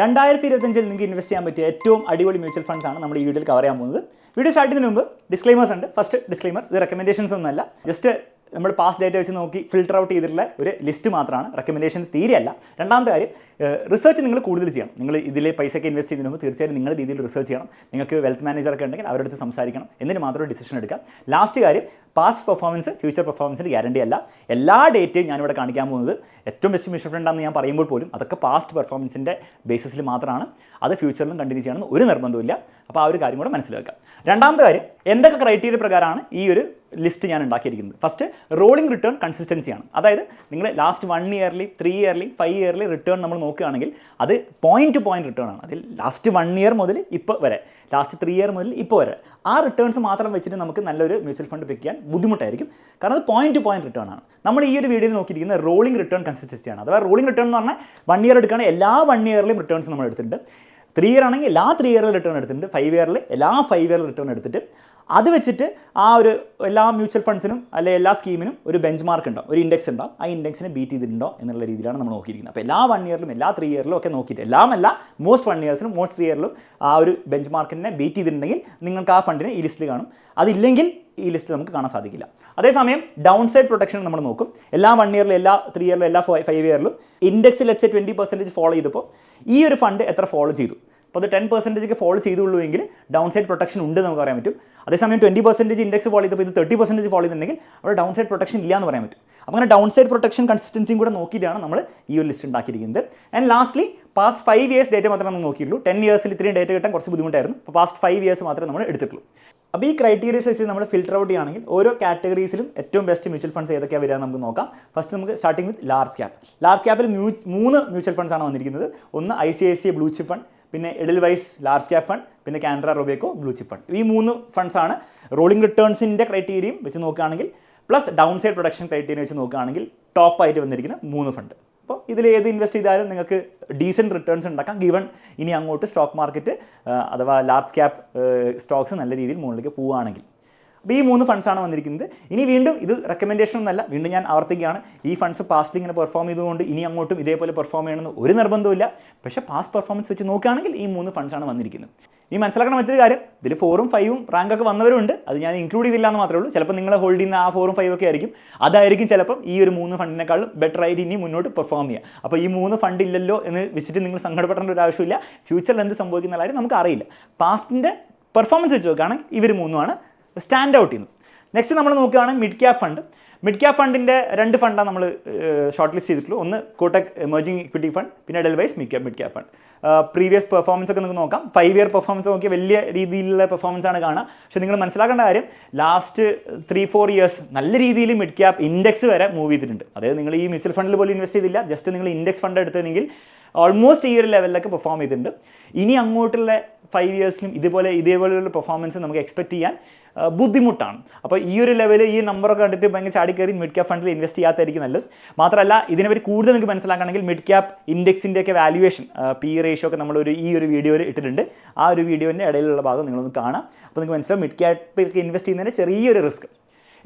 രണ്ടായിരത്തി ഇരുപത്തഞ്ചിൽ നിങ്ങൾക്ക് ഇൻവെസ്റ്റ് ചെയ്യാൻ പറ്റിയ ഏറ്റവും അടിപൊളി മ്യൂച്വൽ ഫണ്ട്സ് ആണ് നമ്മൾ ഈ വീഡിയോയിൽ കവർ ചെയ്യാൻ പോകുന്നത്. വീഡിയോ സ്റ്റാർട്ട് ചെയ്യുന്നതിന് മുമ്പ് ഡിസ്ക്ലൈമേഴ്സ് ഉണ്ട്. ഫസ്റ്റ് ഡിസ്ക്ലൈമർ ഇത് റെക്കമെൻഡേഷൻസ് ഒന്നുമല്ല. ജസ്റ്റ് നമ്മൾ പാസ്റ്റ് ഡേറ്റ വെച്ച് നോക്കി ഫിൽട്ടർ ഔട്ട് ചെയ്തിട്ടുള്ള ഒരു ലിസ്റ്റ് മാത്രമാണ്. റെക്കമെൻഡേഷൻസ് തീരെയല്ല. രണ്ടാമത്തെ കാര്യം റിസർച്ച് നിങ്ങൾ കൂടുതൽ ചെയ്യണം. നിങ്ങൾ ഇതിലെ പൈസയൊക്കെ ഇൻവെസ്റ്റ് ചെയ്യുന്നതിന് മുമ്പ് തീർച്ചയായും നിങ്ങളുടെ രീതിയിൽ റിസർച്ച് ചെയ്യണം. നിങ്ങൾക്ക് വെൽത്ത് മാനേജറൊക്കെ ഉണ്ടെങ്കിൽ അവരുടെ അടുത്ത് സംസാരിക്കണം. എന്നിട്ട് മാത്രമേ ഡിസിഷൻ എടുക്കാം ലാസ്റ്റ് കാര്യം പാസ്റ്റ് പെർഫോമൻസ് ഫ്യൂച്ചർ പെർഫോമൻസിന് ഗ്യാരണ്ടി അല്ല. എല്ലാ ഡേറ്റയും ഞാനിവിടെ കാണിക്കാൻ പോകുന്നത് ഏറ്റവും ബെസ്റ്റ് മ്യൂച്വൽ ഫണ്ടാണെന്ന് ഞാൻ പറയുമ്പോൾ പോലും അതൊക്കെ പാസ്റ്റ് പെർഫോമൻസിന്റെ ബേസിസിൽ മാത്രമാണ്. അത് ഫ്യൂച്ചറിലും കണ്ടിന്യൂ ചെയ്യണമെന്ന് ഒരു നിർബന്ധമില്ല അപ്പോൾ ആ ഒരു കാര്യം കൂടെ മനസ്സിലാക്കാം രണ്ടാമത്തെ കാര്യം എന്തൊക്കെ ക്രൈറ്റീരിയ പ്രകാരമാണ് ഈ ഒരു ലിസ്റ്റ് ഞാൻ ഉണ്ടാക്കിയിരിക്കുന്നത്. ഫസ്റ്റ് റോളിംഗ് റിട്ടേൺ കൺസിസ്റ്റൻസിയാണ് അതായത് നിങ്ങൾ last one yearly three yearly five yearly return നമ്മൾ നോക്കുകയാണെങ്കിൽ അത് പോയിന്റ് ടു പോയിന്റ് റിട്ടേൺ ആണ്. അതിൽ ലാസ്റ്റ് വൺ ഇയർ മുതൽ ഇപ്പോൾ വരെ ലാസ്റ്റ് ത്രീ ഇയർ മുതൽ ഇപ്പോൾ വരെ ആ റിട്ടേൺസ് മാത്രം വെച്ചിട്ട് നമുക്ക് നല്ലൊരു മ്യൂച്വൽ ഫണ്ട് പിക്ക് ചെയ്യാൻ ബുദ്ധിമുട്ടായിരിക്കും. കാരണം അത് പോയിന്റ് ടു പോയിന്റ് റിട്ടേൺ ആണ്. നമ്മൾ ഈ ഒരു വീഡിയോയിൽ നോക്കിയിരിക്കുന്ന റോളിംഗ് റിട്ടേൺ കൺസിസ്റ്റൻസിയാണ് അഥവാ റോളിംഗ് റിട്ടേൺ എന്ന് പറഞ്ഞാൽ വൺ ഇയർ എടുക്കുകയാണെങ്കിൽ എല്ലാ വൺ ഇയറിലും റിട്ടേൺസ് നമ്മൾ എടുത്തിട്ടുണ്ട്. ത്രീ ഇയർ ആണെങ്കിൽ എല്ലാ ത്രീ ഇയറിൽ റിട്ടേൺ എടുത്തിട്ടുണ്ട്. ഫൈവ് ഇയറിൽ എല്ലാ ഫൈവ് ഇയറിൽ റിട്ടേൺ എടുത്തിട്ട് അത് വെച്ചിട്ട് ആ ഒരു എല്ലാ മ്യൂച്വൽ ഫണ്ട്സിനും അല്ലെ എല്ലാ സ്കീമിനും ഒരു ബെഞ്ച് മാർക്ക് ഉണ്ടാവും ഒരു ഇൻഡെക്സ് ഉണ്ടാവും ആ ഇൻഡെക്സിനെ ബീറ്റ് ചെയ്തിട്ടുണ്ടോ? എന്നുള്ള രീതിയിലാണ് നമ്മൾ നോക്കിയിരിക്കുന്നത്. അപ്പോൾ എല്ലാ വൺ ഇയറിലും എല്ലാ ത്രീ ഇയറിലും ഒക്കെ നോക്കിയിട്ട് എല്ലാം അല്ല മോസ്റ്റ് വൺ ഇയേഴ്സിലും മോസ്റ്റ് ത്രീ ഇയറിലും ആ ഒരു ബെഞ്ച് മാർക്കിനെ ബീറ്റ് ചെയ്തിട്ടുണ്ടെങ്കിൽ നിങ്ങൾക്ക് ആ ഫണ്ടിനെ ഈ ലിസ്റ്റിൽ കാണും. അതില്ലെങ്കിൽ ഈ ലിസ്റ്റ് നമുക്ക് കാണാൻ സാധിക്കില്ല. അതേസമയം ഡൗൺ സൈഡ് പ്രൊട്ടക്ഷൻ നമ്മൾ നോക്കും. എല്ലാ വൺ ഇയറിലും എല്ലാ ത്രീ ഇയറിലും എല്ലാ five ഇയറിലും index let's twenty percentage follow ചെയ്തപ്പോൾ ഈ ഒരു ഫണ്ട് എത്ര ഫോളോ ചെയ്തു? അപ്പോൾ അത് ടെൻ പെർസെന്റേജ് ഫോളോ ചെയ്തുള്ളൂ എങ്കിൽ ഡൗൺ സൈഡ് പ്രൊട്ടക്ഷൻ ഉണ്ട് നമുക്ക് പറയാൻ പറ്റും. അതേസമയം ട്വന്റി പെർസെന്റേജ് ഇൻഡെക്സ് ഫോളോ ചെയ്തപ്പോൾ ഇത് തേർട്ടി പെർസെന്റേജ് ഫോളോ ചെയ്തിട്ടുണ്ടെങ്കിൽ അവിടെ ഡൗൺ സൈഡ് പ്രൊട്ടക്ഷൻ ഇല്ല എന്ന് പറയാൻ പറ്റും. അങ്ങനെ ഡൗൺ സൈഡ് പ്രൊട്ടക്ഷൻ കൺസിസ്റ്റൻസിയും കൂടെ നോക്കിയിട്ടാണ് നമ്മൾ ഈ ഒരു ലിസ്റ്റ് ഉണ്ടാക്കിയിരിക്കുന്നത്. And lastly past five years data മാത്രമേ നമ്മൾ നോക്കിയിട്ടുള്ളൂ. ടെൻ ഇയേഴ്സിൽ ഇത്രയും ഡേറ്റ കിട്ടാൻ കുറച്ച് ബുദ്ധിമുട്ടായിരുന്നു. അപ്പോൾ പാസ്റ്റ് ഫൈവ് ഇയേഴ്സ് മാത്രമേ നമ്മൾ എടുത്തിട്ടുള്ളൂ. അപ്പോൾ ഈ ക്രൈറ്റീരിയസ് വെച്ച് നമ്മൾ ഫിൽട്ടർ ഔട്ട് ചെയ്യുകയാണെങ്കിൽ ഓരോ കാറ്റഗറീസിലും ഏറ്റവും ബെസ്റ്റ് മ്യൂച്വൽ ഫണ്ട്സ് ഏതൊക്കെയാണ് വരിക നമുക്ക് നോക്കാം. ഫസ്റ്റ് നമുക്ക് starting with large cap large ക്യാപ്പിൽ മൂന്ന് മ്യൂച്വൽ ഫണ്ട്സ് ആണ് വന്നിരിക്കുന്നത്. ഒന്ന് I C I C blue chip fund പിന്നെ Edelweiss large cap fund പിന്നെ Canara Robeco blue chip fund ഈ മൂന്ന് ഫണ്ട്സ് ആണ് റോളിംഗ് റിട്ടേൺസിന്റെ ക്രൈറ്റീരിയയും വെച്ച് നോക്കുകയാണെങ്കിൽ plus down side production criteria വെച്ച് നോക്കുകയാണെങ്കിൽ ടോപ്പ് ആയിട്ട് വന്നിരിക്കുന്ന മൂന്ന് ഫണ്ട് അപ്പോൾ ഇതിൽ ഏത് ഇൻവെസ്റ്റ് ചെയ്താലും നിങ്ങൾക്ക് ഡീസന്റ് റിട്ടേൺസ് ഉണ്ടാക്കാം. ഗിവൺ ഇനി അങ്ങോട്ട് സ്റ്റോക്ക് മാർക്കറ്റ് അഥവാ ലാർജ് ക്യാപ് സ്റ്റോക്സ് നല്ല രീതിയിൽ മുകളിലേക്ക് പോവുകയാണെങ്കിൽ. ഈ മൂന്ന് ഫണ്ട്സാണ് വന്നിരിക്കുന്നത്. ഇനി വീണ്ടും ഇത് റെക്കമെൻഡേഷൻ ഒന്നല്ല വീണ്ടും ഞാൻ ആവർത്തിക്കുകയാണ്. ഈ ഫണ്ട്സ് പാസ്റ്റിൽ ഇങ്ങനെ പെർഫോം ചെയ്തുകൊണ്ട് ഇനി അങ്ങോട്ടും ഇതേപോലെ പെർഫോം ചെയ്യണമെന്ന് ഒരു നിർബന്ധമില്ല പക്ഷേ പാസ്റ്റ് പെർഫോമൻസ് വെച്ച് നോക്കുകയാണെങ്കിൽ ഈ മൂന്ന് ഫണ്ട്സാണ് വന്നിരിക്കുന്നത്. ഈ മനസ്സിലാക്കണം മറ്റൊരു കാര്യം. ഇതിൽ ഫോറും ഫൈവും റാങ്കൊക്കെ വന്നവരുണ്ട്. അത് ഞാൻ ഇൻക്ലൂഡ് ചെയ്തില്ല എന്ന് മാത്രമേ ഉള്ളൂ. ചിലപ്പോൾ നിങ്ങൾ ഹോൾഡ് ചെയ്യുന്ന ആ ഫോറും ഫൈവ് ഒക്കെ ആയിരിക്കും. അതായിരിക്കും ചിലപ്പം ഈ ഒരു മൂന്ന് ഫണ്ടിനേക്കാളും ബെറ്റർ ആയിട്ട് ഇനി മുന്നോട്ട് പെർഫോം ചെയ്യുക. അപ്പോൾ ഈ മൂന്ന് ഫണ്ട് ഇല്ലല്ലോ എന്ന് വെച്ചിട്ട് നിങ്ങൾ സങ്കടപ്പെടേണ്ട ഒരു ആവശ്യമില്ല. ഫ്യൂച്ചറിൽ എന്ത് സംഭവിക്കുന്ന കാര്യം നമുക്ക് അറിയില്ല. പാസ്റ്റിന്റെ പെർഫോമൻസ് വെച്ച് നോക്കുകയാണെങ്കിൽ ഇവർ മൂന്നുമാണ് സ്റ്റാൻഡ് ഔട്ട് ചെയ്യുന്നത് നെക്സ്റ്റ് നമ്മൾ നോക്കുകയാണ് mid cap fund mid cap ഫണ്ടിന്റെ രണ്ട് ഫണ്ടാണ് നമ്മൾ ഷോർട്ട് ലിസ്റ്റ് ചെയ്തിട്ടുള്ളൂ. ഒന്ന് കോട്ടക് എമർജിംഗ് ഇക്വിറ്റി ഫണ്ട് പിന്നെ Edelweiss mid cap mid cap fund previous performance ഒക്കെ നിങ്ങൾക്ക് നോക്കാം. ഫൈവ് ഇയർ പെർഫോമൻസ് നോക്കിയാൽ വലിയ രീതിയിലുള്ള പെർഫോമൻസ് ആണ് കാണുക. പക്ഷേ നിങ്ങൾ മനസ്സിലാക്കേണ്ട കാര്യം ലാസ്റ്റ് ത്രീ ഫോർ ഇയേഴ്സ് നല്ല രീതിയിൽ മിഡ് ക്യാപ് ഇൻഡെക്സ് വരെ മൂവ് ചെയ്തിട്ടുണ്ട്. അതായത് നിങ്ങൾ ഈ മ്യൂച്വൽ ഫണ്ടിൽ പോലും ഇൻവെസ്റ്റ് ചെയ്തില്ല. ജസ്റ്റ് നിങ്ങൾ ഇൻഡെക്സ് ഫണ്ട് എടുത്തിട്ടുണ്ടെങ്കിൽ ഓൾമോസ്റ്റ് ഈ ഒരു ലെവലിലൊക്കെ പെർഫോം ചെയ്തിട്ടുണ്ട്. ഇനി അങ്ങോട്ടുള്ള ഫൈവ് ഇയേഴ്സിലും ഇതുപോലെ ഇതേപോലെയുള്ള പെർഫോമൻസ് നമുക്ക് എക്സ്പെക്ട് ചെയ്യാൻ ബുദ്ധിമുട്ടാണ്. അപ്പോൾ ഈ ഒരു ലെവൽ ഈ നമ്പറൊക്കെ കണ്ടിട്ട് ഭയങ്കര ചാടിക്കയറി മിഡ് ക്യാപ് ഫണ്ടിൽ ഇൻവെസ്റ്റ് ചെയ്യാത്തായിരിക്കും നല്ലത്. മാത്രമല്ല ഇതിനെപ്പറ്റി കൂടുതൽ നിങ്ങൾക്ക് മനസ്സിലാക്കണമെങ്കിൽ മിഡ് ക്യാപ് ഇൻഡെക്സിന്റെ ഒക്കെ വാല്യുവേഷൻ പി റേഷ്യോ ഒക്കെ നമ്മളൊരു ഈ ഒരു വീഡിയോയിൽ ഇട്ടിട്ടുണ്ട്. ആ ഒരു വീഡിയോന്റെ ഇടയിലുള്ള ഭാഗം നിങ്ങളൊന്ന് കാണാം. അപ്പോൾ നിങ്ങൾക്ക് മനസ്സിലാവും മിഡ് ക്യാപ്പിലേക്ക് ഇൻവെസ്റ്റ് ചെയ്യുന്നതിന് ചെറിയൊരു റിസ്ക്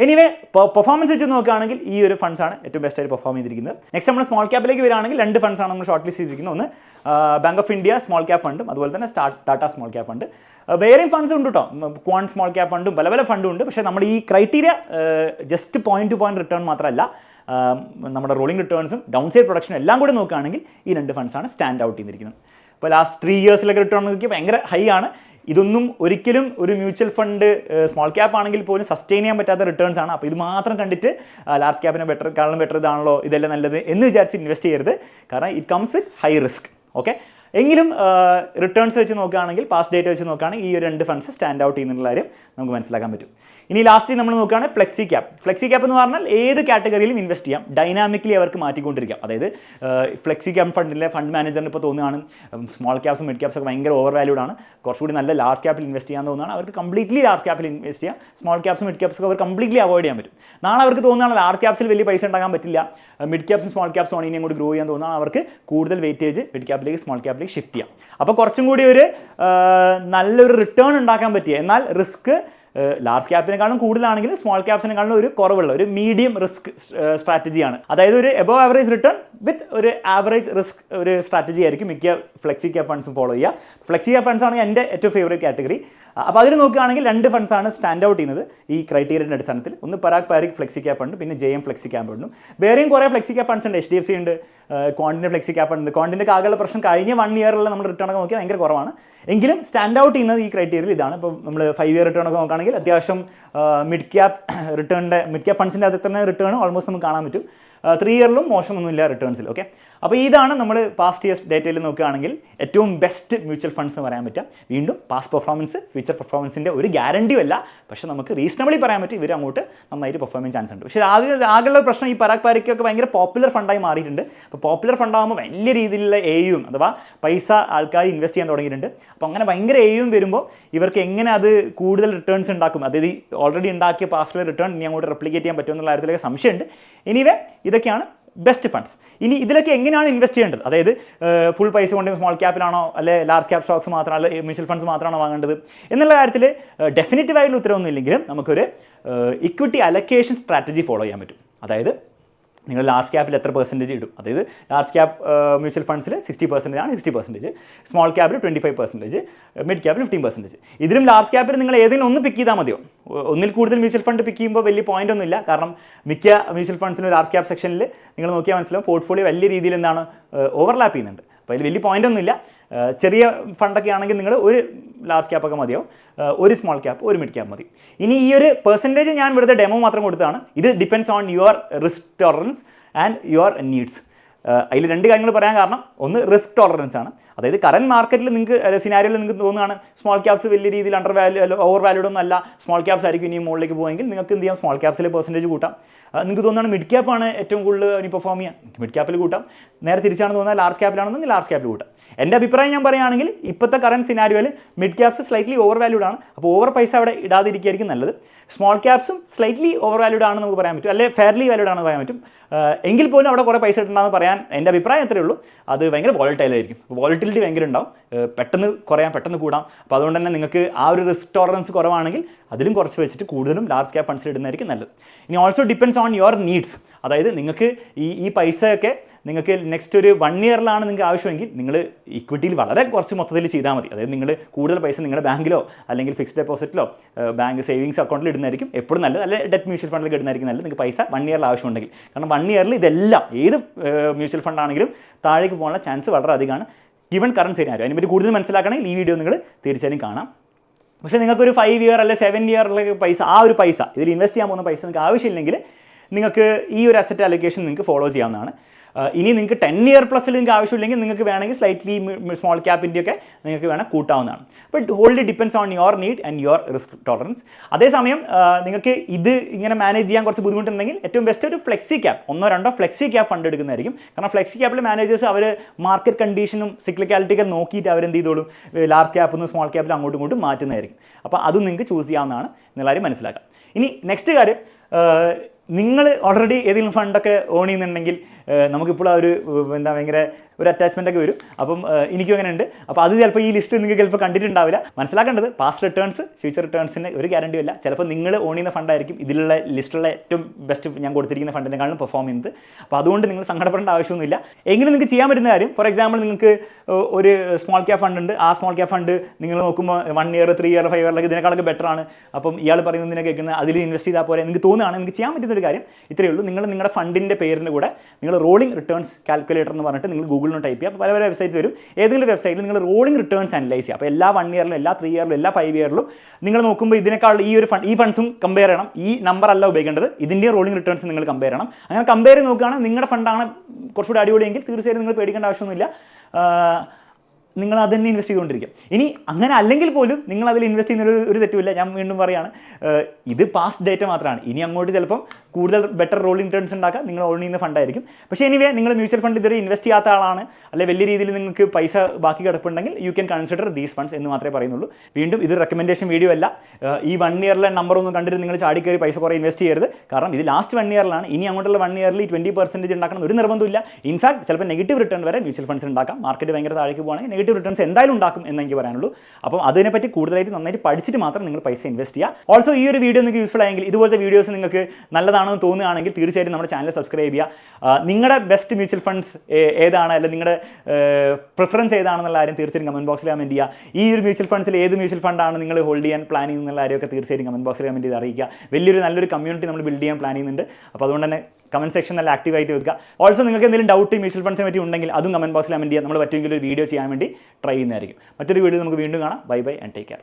എനിവേ പെർഫോമൻസ് വെച്ച് നോക്കുകയാണെങ്കിൽ ഈ ഒരു ഫണ്ട്സ് ആണ് ഏറ്റവും ബെസ്റ്റ് ആയിട്ട് പെർഫോം ചെയ്തിരിക്കുന്നത്. നെക്സ്റ്റ് നമ്മൾ സ്മോൾ ക്യാപ്പിലേക്ക് വരികയാണെങ്കിൽ രണ്ട് ഫണ്ട്സ് ആണ് നമ്മൾ ഷോർട്ട് ലിസ്റ്റ് ചെയ്തിരിക്കുന്നത്. ഒന്ന് bank of India small cap ഫണ്ടും അതുപോലെ തന്നെ start Tata small cap fund വേറെയും ഫണ്ട്സ് ഉണ്ട് കേട്ടോ ക്വാൺ സ്മോൾ ക്യാപ്പ് ഫണ്ടും പല പല ഫണ്ടും ഉണ്ട്. പക്ഷേ നമ്മൾ ഈ criteria just point two point return മാത്രമല്ല നമ്മുടെ റോളിംഗ് റിട്ടേൺസും ഡൗൺ സൈഡ് പ്രൊഡക്ഷനും എല്ലാം കൂടി നോക്കുകയാണെങ്കിൽ ഈ രണ്ട് ഫണ്ട്സാണ് സ്റ്റാൻഡ് ഔട്ട് ചെയ്തിരിക്കുന്നത്. ഇപ്പോൾ ലാസ്റ്റ് ത്രീ ഇയേഴ്സിലൊക്കെ റിട്ടേൺ നോക്കിയാൽ ഭയങ്കര ഹൈ ആണ്. ഇതൊന്നും ഒരിക്കലും ഒരു മ്യൂച്വൽ ഫണ്ട് സ്മോൾ ക്യാപ്പ് ആണെങ്കിൽ പോലും സസ്റ്റെയിൻ ചെയ്യാൻ പറ്റാത്ത റിട്ടേൺസ് ആണ്. അപ്പോൾ ഇത് മാത്രം കണ്ടിട്ട് ലാർജ് ക്യാപ്പിനെ ബെറ്റർ കാരണം ബെറ്റർ ഇതാണല്ലോ ഇതെല്ലാം നല്ലത് എന്ന് വിചാരിച്ച് ഇൻവെസ്റ്റ് ചെയ്യരുത്. കാരണം it comes with high risk okay എങ്കിലും റിട്ടേൺസ് വെച്ച് നോക്കുകയാണെങ്കിൽ പാസ്റ്റ് ഡേറ്റ് വെച്ച് നോക്കുകയാണെങ്കിൽ ഈ ഒരു രണ്ട് ഫണ്ട്സ് സ്റ്റാൻഡ് ഔട്ട് ചെയ്യുന്നുള്ള കാര്യം നമുക്ക് മനസ്സിലാക്കാൻ പറ്റും. ഇനി ലാസ്റ്റ് നമ്മൾ നോക്കുകയാണ് ഫ്ലെക്സി ക്യാപ് ഫ്ലെക്സി ക്യാപ്പ് എന്ന് പറഞ്ഞാൽ ഏത് കാറ്റഗറിയിലും ഇൻവെസ്റ്റ് ചെയ്യാം. ഡൈനാമിക്കലി അവർക്ക് മാറ്റിക്കൊണ്ടിരിക്കാം. അതായത് ഫ്ലെക്സി ക്യാപ്പ് ഫണ്ടിലെ ഫണ്ട് മാനേജറിന് ഇപ്പോൾ തോന്നുകയാണ് സ്മോൾ ക്യാപ്സും മിഡ് ക്യാപ്സ് ഒക്കെ ഭയങ്കര ഓവർ വാല്യൂഡ് ആണ്. കുറച്ചുകൂടി നല്ല ലാർജ് ക്യാപ്പിൽ ഇൻവെസ്റ്റ് ചെയ്യാൻ തോന്നുകയാണ്. അവർക്ക് കംപ്ലീറ്റ്ലി ലാർജ് ക്യാപ്പിൽ ഇൻവെസ്റ്റ് ചെയ്യാം. സ്മോൾ ക്യാപ്സും മിഡ് ക്യാപ്സും അവർ കംപ്ലീറ്റ്ലി അവോയ്ഡ് ചെയ്യാൻ പറ്റും. നാളെ അവർക്ക് തോന്നുകയാണ് ലാർജ് ക്യാപ്സിൽ വലിയ പൈസ ഉണ്ടാക്കാൻ പറ്റില്ല. മിഡ് ക്യാപ്സും സ്മോൾ ക്യാപ്സും ആണ് ഇനിയും കൂടി ഗ്രോ ചെയ്യാൻ തോന്നുകയാണ്. അവർക്ക് കൂടുതൽ വെയിറ്റേജ് മിഡ് ക്യാപ്പിലേക്ക് സ്മോൾ ക്യാപ്പിലേക്ക് ഷിഫ്റ്റ് ചെയ്യാം. അപ്പോൾ കുറച്ചും കൂടി ഒരു നല്ലൊരു റിട്ടേൺ ഉണ്ടാക്കാൻ പറ്റിയ എന്നാൽ റിസ്ക് ലാർജ് ക്യാപ്പിനെക്കാളും കൂടുതലാണെങ്കിൽ സ്മോൾ ക്യാപ്സിനെക്കാളും ഒരു കുറവുള്ള ഒരു മീഡിയം റിസ്ക് സ്ട്രാറ്റജിയാണ് അതായത് ഒരു എബോ ആവറേജ് റിട്ടേൺ വിത്ത് ഒരു ആവറേജ് റിസ്ക് ഒരു സ്ട്രാറ്റജി ആയിരിക്കും മിക്ക ഫ്ലെക്സി ക്യാപ് ഫണ്ട്സും ഫോളോ ചെയ്യുക. ഫ്ലെക്സി ക്യാപ് ഫണ്ട്സ് ആണ് എന്റെ ഏറ്റവും ഫേവറേറ്റ് കാറ്റഗറി അപ്പോൾ അതിൽ നോക്കുകയാണെങ്കിൽ രണ്ട് ഫണ്ട്സ് ആണ് സ്റ്റാൻഡ് ഔട്ട് ചെയ്യുന്നത്. ഈ ക്രൈറ്റീരിയന്റെ അടിസ്ഥാനത്തിൽ. ഒന്ന് പരാഗ് പാരിക് ഫ്ലെക്സി ക്യാപ്പ് ഉണ്ട് പിന്നെ ജെ എം ഫ്ലെക്സി ക്യാപ്പ് ഉണ്ട് വേറെയും കുറേ ഫ്ലെക്സി ക്യാപ്പ് ഫണ്ട്സ് ഉണ്ട്. എച്ച് ഡി എഫ് സി ഉണ്ട് കോണ്ടിന്റെ ഫ്ലെക്സി ക്യാപ്പ് ഉണ്ട്. കോണ്ടിന്റെ ആകെയുള്ള പ്രശ്നം കഴിഞ്ഞ വൺ ഇയറിൽ നമ്മൾ റിട്ടേൺ ഒക്കെ നോക്കിയാൽ ഭയങ്കര കുറവാണ്. എങ്കിലും സ്റ്റാൻഡ് ഔട്ട് ചെയ്യുന്നത് ഈ ക്രൈറ്റീരിയയിൽ ഇതാണ്. ഇപ്പോൾ നമ്മൾ ഫൈവ് ഇയർ റിട്ടേൺ ഒക്കെ നോക്കുകയാണെങ്കിൽ അത്യാവശ്യം മിഡ് ക്യാപ്പ് റിട്ടേണിന്റെ മിഡ് ക്യാപ്പ് ഫണ്ട്സിന്റെ അതിൽ തന്നെ റിട്ടേൺ ഓൾമോസ്റ്റ് നമുക്ക് കാണാൻ പറ്റും. ത്രീ ഇയറിലും മോശമൊന്നുമില്ല റിട്ടേൺസിൽ ഓക്കെ അപ്പോൾ ഇതാണ് നമ്മൾ പാസ്റ്റ് ഇയേഴ്സ് ഡേറ്റയിൽ നോക്കുകയാണെങ്കിൽ ഏറ്റവും ബെസ്റ്റ് മ്യൂച്വൽ ഫണ്ട്സ് എന്ന് പറയാൻ പറ്റുക. വീണ്ടും പാസ്റ്റ് പെർഫോമൻസ് ഫ്യൂച്ചർ പെർഫോമൻസിന്റെ ഒരു ഗ്യാരണ്ടിയും അല്ല. പക്ഷേ നമുക്ക് റീസണബിളി പറയാൻ പറ്റും ഇവർ അങ്ങോട്ട് നന്നായിട്ട് പെർഫോം ചെയ്യാൻ ചാൻസ് ഉണ്ട്. പക്ഷേ ആദ്യം ആകെയുള്ള പ്രശ്നം ഈ പരാഗ് പാരിക്കൊക്കെ ഭയങ്കര പോപ്പുലർ ഫണ്ടായി മാറിയിട്ടുണ്ട്. അപ്പോൾ പോപ്പുലർ ഫണ്ടാകുമ്പോൾ വലിയ രീതിയിലുള്ള എയും അഥവാ പൈസ ആൾക്കാർ ഇൻവെസ്റ്റ് ചെയ്യാൻ തുടങ്ങിയിട്ടുണ്ട്. അപ്പോൾ അങ്ങനെ ഭയങ്കര എയും വരുമ്പോൾ ഇവർക്ക് എങ്ങനെ അത് കൂടുതൽ റിട്ടേൺസ് ഉണ്ടാക്കും? അതായത് ഓൾറെഡി ഉണ്ടാക്കിയ പാസ്റ്റിലെ റിട്ടേൺ ഇനി അങ്ങോട്ട് റെപ്ലിക്കേറ്റ് ചെയ്യാൻ പറ്റുമെന്നുള്ള കാര്യത്തിലൊക്കെ സംശയമുണ്ട്. എനിവേ ഇതൊക്കെയാണ് ബെസ്റ്റ് ഫണ്ട്സ് ഇനി ഇതിലൊക്കെ എങ്ങനെയാണ് ഇൻവെസ്റ്റ് ചെയ്യേണ്ടത്? അതായത് ഫുൾ പൈസ കൊണ്ട് സ്മോൾ ക്യാപ്പിലാണോ അല്ലെ ലാർജ് ക്യാപ് സ്റ്റോക്സ് മാത്രമാണ് അല്ലെ മ്യൂച്വൽ ഫണ്ട്സ് മാത്രമാണോ വാങ്ങേണ്ടത്? എന്നുള്ള കാര്യത്തിൽ ഡെഫിനറ്റീവ് ആയിട്ടുള്ള ഉത്തരവൊന്നും ഇല്ലെങ്കിലും നമുക്കൊരു ഇക്വിറ്റി അലക്കേഷൻ സ്ട്രാറ്റജി ഫോളോ ചെയ്യാൻ പറ്റും. അതായത് നിങ്ങൾ ലാർജ് ക്യാപ്പിൽ എത്ര പെർസെന്റേജ് ഇടും? അതായത് ലാർജ് ക്യാപ്പ് മ്യൂച്വൽ ഫണ്ട്സിൽ സിക്സ്റ്റി പെർസെന്റേജ് ആണ് സിക്സ്റ്റി പെർസെന്റേജ് സ്മോൾ ക്യാപ്പിൽ ട്വന്റി ഫൈവ് പെർസെന്റേജ് മിഡ് ക്യാപ്പിൽ ഫിഫ്റ്റീൻ പെർസെന്റേജ് ഇതിലും ലാർജ് ക്യാപ്പിൽ നിങ്ങൾ ഏതെങ്കിലും ഒന്ന് പിക്ക് ചെയ്താൽ മതിയോ? ഒന്നിൽ കൂടുതൽ മ്യൂച്വൽ ഫണ്ട് പിക്ക് ചെയ്യുമ്പോൾ വലിയ പോയിന്റ് ഒന്നുമില്ല. കാരണം മിക്ക മ്യൂച്വൽ ഫണ്ട്സിനും ലാർജ് ക്യാപ്പ് സെക്ഷനിൽ നിങ്ങൾ നോക്കിയാൽ മനസ്സിലാവും. പോർട്ട്ഫോളിയോ വലിയ രീതിയിൽ എന്താണ് ഓവർലാപ്പ് ചെയ്യുന്നുണ്ട്. അപ്പോൾ അതിൽ വലിയ പോയിന്റ് ഒന്നുമില്ല. ചെറിയ ഫണ്ടൊക്കെ ആണെങ്കിൽ നിങ്ങൾ ഒരു ലാർജ് ക്യാപ്പ് ഒക്കെ മതിയാവും ഒരു സ്മോൾ ക്യാപ്പ് ഒരു മിഡ് ക്യാപ്പ് മതി. ഇനി ഈ ഒരു പെർസെന്റേജ് ഞാൻ വെറുതെ ഡെമോ മാത്രം കൊടുത്തതാണ്. ഇത് depends on your risk tolerance and your needs അതിൽ രണ്ട് കാര്യങ്ങൾ പറയാൻ കാരണം ഒന്ന് റിസ്ക് ടോളറൻസ് ആണ്. അതായത് കറന്റ് മാർക്കറ്റിൽ നിങ്ങൾക്ക് സിനാരിയോയിൽ നിങ്ങൾക്ക് തോന്നുകയാണ് സ്മോൾ ക്യാപ്സ് വലിയ രീതിയിൽ അണ്ടർ വാല്യൂ ഓവർ വാല്യൂഡ് ഒന്നും അല്ല സ്മോൾ ക്യാപ്സ് ആയിരിക്കും ഇനി മുകളിലേക്ക് പോയെങ്കിൽ നിങ്ങൾക്ക് എന്ത് ചെയ്യാം? സ്മോൾ ക്യാപ്സിലെ പെർസെന്റേജ് കൂട്ടാം. നിങ്ങൾക്ക് തോന്നുകയാണ് മിഡ് ക്യാപ്പാണ് ഏറ്റവും കൂടുതൽ ഇനി പെർഫോം ചെയ്യാം. മിഡ് ക്യാപ്പിൽ കൂട്ടാം. നേരെ തിരിച്ചാണ് തോന്നുന്നത് ലാർജ് ക്യാപ്പിലാണെന്നെങ്കിൽ ലാർജ് ക്യാപ്പിൽ കൂട്ടാം. എന്റെ അഭിപ്രായം ഞാൻ പറയുകയാണെങ്കിൽ ഇപ്പോഴത്തെ current സിനാരിയോയിൽ mid caps slightly over valued ആണ്. അപ്പോൾ ഓവർ പൈസ അവിടെ ഇടാതിരിക്കുകയായിരിക്കും നല്ലത്. സ്മോൾ ക്യാപ്സും സ്ലൈറ്റ്ലി ഓവർ വാല്യൂഡ് ആണെന്ന് നമുക്ക് പറയാൻ പറ്റും. അല്ലെങ്കിൽ ഫെയർലി വാല്യൂഡ് ആണെന്ന് പറയാൻ പറ്റും. എങ്കിൽ പോലും അവിടെ കുറേ പൈസ ഇട്ടുണ്ടെന്ന് പറയാൻ എന്റെ അഭിപ്രായം അത്രയേ ഉള്ളൂ. അത് ഭയങ്കര വോളറ്റൈൽ ആയിരിക്കും. വോളറ്റിലിറ്റി ഭയങ്കര ഉണ്ടാവും. പെട്ടെന്ന് കുറയാൻ പെട്ടെന്ന് കൂടാം. അപ്പോൾ അതുകൊണ്ട് തന്നെ നിങ്ങൾക്ക് ആ ഒരു റിസ്ക് ടോളറൻസ് കുറവാണെങ്കിൽ അതിലും കുറച്ച് വെച്ചിട്ട് കൂടുതലും ലാർജ് ക്യാപ് ഫണ്ട്സിൽ ഇടുന്നതായിരിക്കും നല്ലത്. ഇനി also depends on your needs അതായത് നിങ്ങൾക്ക് ഈ ഈ പൈസയൊക്കെ നിങ്ങൾക്ക് നെക്സ്റ്റ് ഒരു വൺ ഇയറിലാണ് നിങ്ങൾക്ക് ആവശ്യമെങ്കിൽ നിങ്ങൾ ഇക്വിറ്റിയിൽ വളരെ കുറച്ച് മൊത്തത്തിൽ ചെയ്താൽ മതി. അതായത് നിങ്ങൾ കൂടുതൽ പൈസ നിങ്ങളുടെ ബാങ്കിലോ അല്ലെങ്കിൽ ഫിക്സ്ഡ് ഡെപ്പോസിറ്റിലോ ബാങ്ക് സേവിങ്സ് അക്കൗണ്ടിൽ ഇടുന്നതായിരിക്കും. എപ്പോഴും നല്ലത്. അല്ലെങ്കിൽ ഡെറ്റ് മ്യൂച്വൽ ഫണ്ടിൽ ഇടുന്നതായിരിക്കും നല്ലത്. നിങ്ങൾക്ക് പൈസ വൺ ഇയറിൽ ആവശ്യമുണ്ടെങ്കിൽ. കാരണം വൺ ഇയറിൽ ഇതെല്ലാം ഏത് മ്യൂച്വൽ ഫണ്ടാണെങ്കിലും താഴേക്ക് പോകാനുള്ള ചാൻസ് വളരെ അധികമാണ്. ഗിവൺ കറണ്ട് സിനാരിയോ അതിനെപ്പറ്റി കൂടുതൽ മനസ്സിലാക്കണമെങ്കിൽ ഈ വീഡിയോ നിങ്ങൾ തീർച്ചയായും കാണാം. പക്ഷേ നിങ്ങൾക്കൊരു ഫൈവ് ഇയർ അല്ലെ സെവൻ ഇയറിലെ പൈസ ആ ഒരു പൈസ ഇതിൽ ഇൻവെസ്റ്റ് ചെയ്യാൻ പോകുന്ന പൈസ നിങ്ങൾക്ക് ആവശ്യമില്ലെങ്കിൽ നിങ്ങൾക്ക് ഈ ഒരു അസറ്റ് അലൊക്കേഷൻ നിങ്ങൾക്ക് ഫോളോ ചെയ്യാവുന്നതാണ്. ഇനി നിങ്ങൾക്ക് ടെൻ ഇയർ പ്ലസ്സിൽ നിങ്ങൾക്ക് ആവശ്യമില്ലെങ്കിൽ നിങ്ങൾക്ക് വേണമെങ്കിൽ സ്ലൈറ്റ്ലി സ്മോൾ ക്യാപ്പിന്റെ ഒക്കെ നിങ്ങൾക്ക് വേണം കൂട്ടാവുന്നതാണ്. But hold depends on your need and your risk tolerance അതേസമയം നിങ്ങൾക്ക് ഇത് ഇങ്ങനെ മാനേജ് ചെയ്യാൻ കുറച്ച് ബുദ്ധിമുട്ടുണ്ടെങ്കിൽ ഏറ്റവും ബെസ്റ്റ് ഒരു ഫ്ലെക്സി ക്യാപ്പ് ഒന്നോ രണ്ടോ ഫ്ലെക്സി ക്യാപ്പ് ഫണ്ട് എടുക്കുന്നതായിരിക്കും. കാരണം ഫ്ലെക്സി ക്യാപ്പിൽ മാനേജേഴ്സ് അവർ മാർക്കറ്റ് കണ്ടീഷനും സിക്ലിക്കാലിറ്റിയൊക്കെ നോക്കിയിട്ട് അവരെന്ത് ചെയ്തോളും? ലാർജ് ക്യാപ്പിൽ നിന്ന് സ്മോൾ ക്യാപ്പിൽ അങ്ങോട്ടും ഇങ്ങോട്ടും മാറ്റുന്നതായിരിക്കും. അപ്പോൾ അതും നിങ്ങൾക്ക് ചൂസ് ചെയ്യാവുന്നതാണ് എന്നുള്ള മനസ്സിലാക്കാം. ഇനി നെക്സ്റ്റ് കാര്യം നിങ്ങൾ ഓൾറെഡി ഏതെങ്കിലും ഫണ്ടൊക്കെ ഓൺ ചെയ്യുന്നുണ്ടെങ്കിൽ നമുക്കിപ്പോൾ ആ ഒരു എന്താ ഭയങ്കര ഒരു അറ്റാച്ച്മെന്റ് ഒക്കെ വരും. അപ്പം എനിക്കും അങ്ങനെ ഉണ്ട് അപ്പോൾ അത് ചിലപ്പോൾ ഈ ലിസ്റ്റ് നിങ്ങൾക്ക് ചിലപ്പോൾ കണ്ടിട്ടുണ്ടാവില്ല. മനസ്സിലാക്കേണ്ടത് പാസ്റ്റ് റിട്ടേൺസ് ഫ്യൂച്ചർ റിട്ടേൺസിന് ഒരു ഗ്യാരണ്ടി ഇല്ല. ചിലപ്പോൾ നിങ്ങൾ ഓൺ ചെയ്യുന്ന ഫണ്ടായിരിക്കും ഇതിലുള്ള ലിസ്റ്റിലുള്ള ഏറ്റവും ബെസ്റ്റ് ഞാൻ കൊടുത്തിരിക്കുന്ന ഫണ്ടിനെക്കാളും പെർഫോം ചെയ്യുന്നത്. അപ്പോൾ അതുകൊണ്ട് നിങ്ങൾ സങ്കടപ്പെടേണ്ട ആവശ്യമൊന്നുമില്ല. എങ്കിലും നിങ്ങൾക്ക് ചെയ്യാൻ പറ്റുന്ന കാര്യം ഫോർ എക്സാമ്പിൾ നിങ്ങൾക്ക് ഒരു സ്മോൾ ക്യാപ് ഫണ്ട് ഉണ്ട്. ആ സ്മോൾ ക്യാപ് ഫണ്ട് നിങ്ങൾ നോക്കുമ്പോൾ one year three year five ഇയറിലൊക്കെ ഇതിനേക്കാളൊക്കെ ബെറ്റർ ആണ്. അപ്പം ഇയാൾ പറയുന്നതിനെ കേൾക്കുന്നത് അതിൽ ഇൻവെസ്റ്റ് ചെയ്താൽ പോലെ നിങ്ങൾക്ക് തോന്നുകയാണ് നിങ്ങൾക്ക് ചെയ്യാൻ പറ്റുന്ന ഒരു കാര്യം ഇത്രയേ ഉള്ളൂ. നിങ്ങൾ നിങ്ങളുടെ ഫണ്ടിന്റെ പേരിന്റെ കൂടെ നിങ്ങൾ റോളിംഗ് റിട്ടേൺസ് കാൽക്കുലേറ്റർ എന്ന് പറഞ്ഞിട്ട് നിങ്ങൾ ഗൂഗിളിൽ ടൈപ്പ് ചെയ്യുക. അപ്പോൾ പല പല വെബ്സൈറ്റ്സ് വരും. ഏതെങ്കിലും വെബ്സൈറ്റിൽ നിങ്ങൾ റോളിംഗ് റിട്ടേൺസ് അനലൈസ് ചെയ്യുക. അപ്പോൾ എല്ലാ വൺ ഇയറിലും എല്ലാ ത്രീ ഇയറിലും എല്ലാ ഫൈവ് ഇയറിലും നിങ്ങൾ നോക്കുമ്പോൾ ഇതിനേക്കാൾ ഈ ഒരു ഫണ്ട് ഈ ഫണ്ട്സും കമ്പയർ ചെയ്യണം. ഈ നമ്പർ അല്ല ഉപയോഗിക്കേണ്ടത്. ഇതിന്റെ റോളിംഗ് റിട്ടേൺസ് നിങ്ങൾ കമ്പയർ ചെയ്യണം. അങ്ങനെ കമ്പയർ ചെയ്ത് നോക്കുകയാണെങ്കിൽ നിങ്ങളുടെ ഫണ്ടാണ് കുറച്ചുകൂടി അടിപൊളിയെങ്കിൽ തീർച്ചയായും നിങ്ങൾ പേടിക്കേണ്ട ആവശ്യമൊന്നുമില്ല. നിങ്ങൾ അത് തന്നെ ഇൻവെസ്റ്റ് ചെയ്തുകൊണ്ടിരിക്കും. ഇനി അങ്ങനെ അല്ലെങ്കിൽ പോലും നിങ്ങൾ അതിൽ ഇൻവെസ്റ്റ് ചെയ്യുന്ന ഒരു തെറ്റുമില്ല. ഞാൻ വീണ്ടും പറയുകയാണ് ഇത് പാസ്റ്റ് ഡേറ്റ മാത്രമാണ്. ഇനി അങ്ങോട്ട് ചിലപ്പം കൂടുതൽ ബെറ്റർ റോളിംഗ് റിട്ടേൺസ് ഉണ്ടാക്കുക നിങ്ങൾ ഓൺ ചെയ്യുന്ന ഫണ്ടായിരിക്കും പക്ഷേ എനിവേ നിങ്ങൾ മ്യൂച്വൽ ഫണ്ട് ഇതുവരെ ഇൻവെസ്റ്റ് ചെയ്യാത്ത ആളാണ്. അല്ലെ വലിയ രീതിയിൽ നിങ്ങൾക്ക് പൈസ ബാക്കി കിടപ്പുണ്ടെങ്കിൽ you can consider these funds എന്ന് മാത്രമേ പറയുന്നുള്ളൂ. വീണ്ടും ഇത് റെക്കമെൻഡേഷൻ വീഡിയോ അല്ല. ഈ വൺ ഇയറിലെ നമ്പർ ഒന്നും കണ്ടിട്ട് നിങ്ങൾ ചാടി കയറി പൈസ കുറേ ഇൻവെസ്റ്റ് ചെയ്യരുത്. കാരണം ഇത് ലാസ്റ്റ് വൺ ഇയറിലാണ് ഇനി അങ്ങോട്ടുള്ള വൺ ഇയറിൽ ട്വന്റി പെർസെന്റേജ് ഉണ്ടാക്കണം ഒരു നിർബന്ധമില്ല ഇൻഫാക്ട് ചിലപ്പോൾ നെഗറ്റീവ് റിട്ടേൺ വരെ മ്യൂച്വൽ ഫണ്ട്സ് ഉണ്ടാക്കാം. മാർക്കറ്റ് ഭയങ്കര താഴേക്ക് പോകുകയാണെങ്കിൽ നെഗറ്റീവ് നെഗറ്റീവ് റിട്ടേൺസ് എന്തായാലും ഉണ്ടാക്കും എന്ന് പറയാനുള്ളൂ. അപ്പം അതിനെപ്പറ്റി കൂടുതലായിട്ട് നന്നായിട്ട് പഠിച്ചിട്ട് മാത്രം നിങ്ങൾ പൈസ ഇൻവെസ്റ്റ് ചെയ്യുക. ഓൾസോ ഈ ഒരു വീഡിയോ നിങ്ങൾക്ക് യൂസ്ഫുൾ ആയെങ്കിൽ ഇതുപോലത്തെ വീഡിയോസ് നിങ്ങൾക്ക് നല്ലതാണെന്ന് തോന്നുകയാണെങ്കിൽ തീർച്ചയായിട്ടും നമ്മുടെ ചാനൽ സബ്സ്ക്രൈബ് ചെയ്യുക. നിങ്ങളുടെ ബെസ്റ്റ് മ്യൂച്വൽ ഫണ്ട്സ് ഏതാണ്? അല്ലെങ്കിൽ നിങ്ങളുടെ പ്രിഫറൻസ് ഏതാണെന്നുള്ള കാര്യം തീർച്ചയായും കമന്റ് ബോക്സിൽ കമന്റ് ചെയ്യുക. ഈ ഒരു മ്യൂച്വൽ ഫണ്ട്സിൽ ഏത് മ്യൂച്വൽ ഫണ്ടാണ് നിങ്ങൾ ഹോൾഡ് ചെയ്യാൻ പ്ലാൻ ചെയ്യുന്നുള്ള കാര്യമൊക്കെ തീർച്ചയായും കമന്റ് ബോക്സിൽ കമന്റ് ചെയ്ത് അറിയിക്കുക. വലിയൊരു നല്ലൊരു കമ്മ്യൂണിറ്റി നമ്മൾ ബിൽഡ് ചെയ്യാൻ പ്ലാൻ ചെയ്യുന്നുണ്ട്. അപ്പോൾ അതുകൊണ്ട് തന്നെ കമന്റ് സെക്ഷൻ നല്ല ആക്റ്റീവ് ആയിട്ട് വെക്കുക. ഓൾസോ നിങ്ങൾക്ക് എന്തെങ്കിലും ഡൗട്ട് മ്യൂച്വൽ ഫണ്ട്സിനെ പറ്റി ഉണ്ടെങ്കിൽ അതും കമന്റ് ബോക്സിൽ കമന്റ് ചെയ്യാം. നമ്മൾ പറ്റുമെങ്കിൽ ഒരു വീഡിയോ ചെയ്യാൻ വേണ്ടി ട്രൈ ചെയ്യുന്നതായിരിക്കും. മറ്റൊരു വീഡിയോ നമുക്ക് വീണ്ടും കാണാം. Bye bye and take care